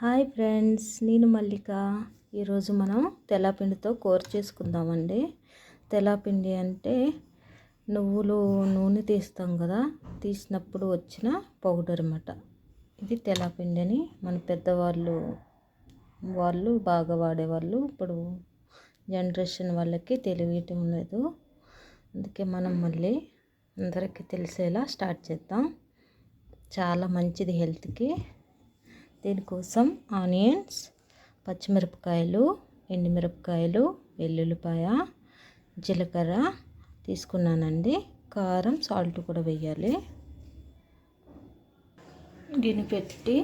Hi friends నేను మల్లిక. ఈరోజు మనం తెల్లపిండితో కూర చేసుకుందామండి. తెల్లపిండి అంటే నువ్వులు నూనె తీస్తాం కదా తీసినప్పుడు వచ్చిన పౌడర్ అన్నమాట. ఇది తెల్లపిండి అని మన పెద్దవాళ్ళు వాళ్ళు బాగా వాడేవాళ్ళు. ఇప్పుడు జనరేషన్ వాళ్ళకి తెలియటం లేదు. అందుకే మనం మళ్ళీ అందరికీ తెలిసేలా స్టార్ట్ చేద్దాం. చాలా మంచిది హెల్త్కి. దీనికోసం? ఆనియన్స్ పచ్చిమిరపకాయలు ఎండుమిరపకాయలు వెల్లుల్లిపాయ జీలకర్ర తీసుకున్నానండి. కారం సాల్ట్ కూడా వేయాలి. గిన్నె పెట్టి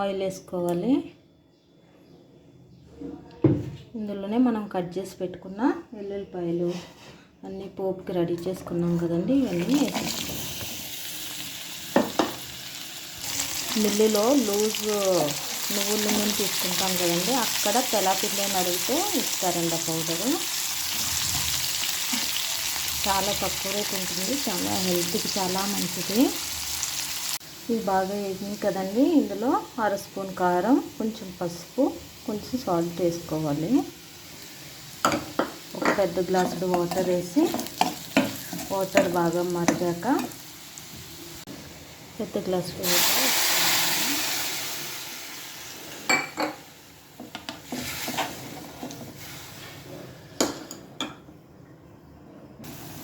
ఆయిల్ వేసుకోవాలి. ఇందులోనే మనం కట్ చేసి పెట్టుకున్న వెల్లుల్లిపాయలు అన్నీ పోపుకి రెడీ చేసుకున్నాం కదండి ఇవన్నీ వేసేసుకోవాలి. మిల్లులో లూజ్ నువ్వుల నూనె తీసుకుంటాం కదండి అక్కడ తెలాపిండి అని అడిగితే ఇస్తారండి ఆ పౌడరు. చాలా తక్కువ రేట్ ఉంటుంది చాలా హెల్త్కి చాలా మంచిది. ఇది బాగా వేసింది కదండి ఇందులో అర స్పూన్ కారం కొంచెం పసుపు కొంచెం సాల్ట్ వేసుకోవాలి. ఒక పెద్ద గ్లాసుడు వాటర్ వేసి వాటర్ బాగా మరిగాక పెద్ద గ్లాసు వాటర్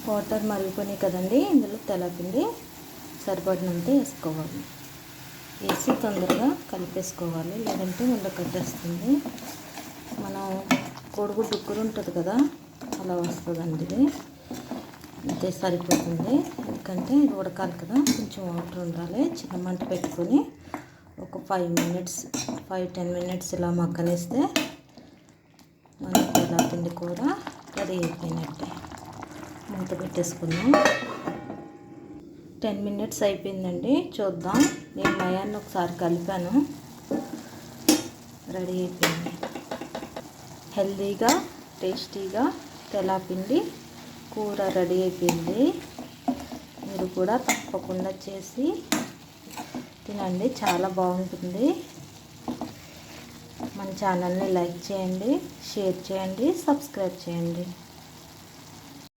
వాటర్ మరిగిపోయినాయి కదండి ఇందులో తెలపిండి సరిపడినంత వేసుకోవాలి. వేసి తొందరగా కలిపేసుకోవాలి లేదంటే ముందు కట్టేస్తుంది. మనం కొడుకు డుక్కురు ఉంటుంది కదా అలా వస్తుందండి ఇది. అంతే సరిపోతుంది. ఎందుకంటే ఇది ఉడకాలి కదా కొంచెం వాటర్ ఉండాలి. చిన్న మంట పెట్టుకొని ఒక five minutes five ten minutes ఇలా మక్కనిస్తే మనకి తెల్లపిండి కూర రెడీ అయిపోయినట్టే. మూత పెట్టేసుకుందాం. టెన్ మినిట్స్ అయిపోయిందండి. చూద్దాం. నేను మయాన్ని ఒకసారి కలిపాను. రెడీ అయిపోయింది. హెల్దీగా టేస్టీగా తెలాపిండి కూర రెడీ అయిపోయింది. మీరు కూడా తప్పకుండా చేసి తినండి. చాలా బాగుంటుంది. మన ఛానల్ని లైక్ చేయండి షేర్ చేయండి సబ్స్క్రైబ్ చేయండి.